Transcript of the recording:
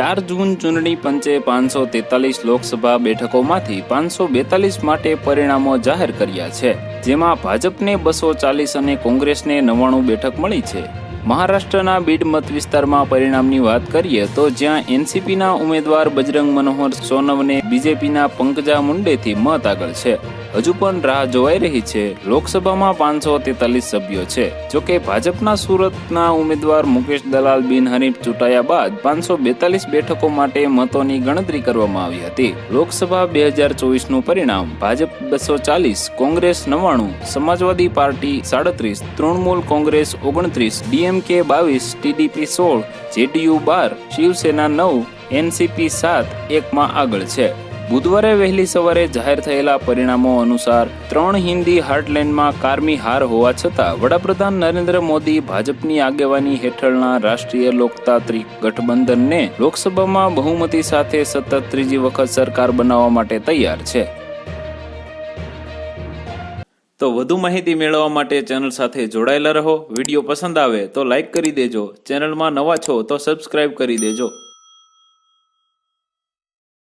ચાર જૂન ચૂંટણી પંચે પાંચસો તેતાલીસ લોકસભા બેઠકોમાંથી પાંચસો બેતાલીસ માટે પરિણામો જાહેર કર્યા છે, જેમાં ભાજપને બસો ચાલીસ અને કોંગ્રેસને નવ્વાણું બેઠક મળી છે. મહારાષ્ટ્રના બીડ મત વિસ્તારમાં પરિણામની વાત કરીએ તો જ્યાં એનસીપીના ઉમેદવાર બજરંગ મનોહર સોનવને બીજેપીના પંકજા મુંડેથી મત આગળ છે. હજુ પણ રાહ જોવાઈ રહી છે. લોકસભામાં પાંચસો તેતાલીસ સભ્યો છે. જોકે ભાજપના સુરતના ઉમેદવાર મુકેશ દલાલ બિનહરીફ ચૂંટાયા બાદ પાંચસો બેતાલીસ બેઠકો માટે મતોની ગણતરી કરવામાં આવી હતી. લોકસભા બે હજાર ચોવીસનું પરિણામ ભાજપ બસો ચાલીસ કોંગ્રેસ નવ્વાણું, સમાજવાદી પાર્ટી સાડત્રીસ, તૃણમૂલ કોંગ્રેસ ઓગણત્રીસ, ડીએમકે બાવીસ, ટીડીપી સોળ, જેડીયુ બાર, શિવસેના નવ, એનસીપી સાત એકમાં આગળ છે. બુધવારે વહેલી સવારે જાહેર થયેલા પરિણામો અનુસાર ત્રણ હિન્દી હાર્ટલેન્ડમાં કારમી હાર હોવા છતાં વડાપ્રધાન નરેન્દ્ર મોદી ભાજપની આગેવાની હેઠળના રાષ્ટ્રીય લોકતાંત્રિક ગઠબંધનને લોકસભામાં બહુમતી સાથે સતત ત્રીજી વખત સરકાર બનાવવા માટે તૈયાર છે. તો વધુ માહિતી મેળવવા માટે ચેનલ સાથે જોડાયેલા રહો. વીડિયો પસંદ આવે તો લાઈક કરી દેજો. ચેનલમાં નવા છો તો સબસ્ક્રાઇબ કરી દેજો.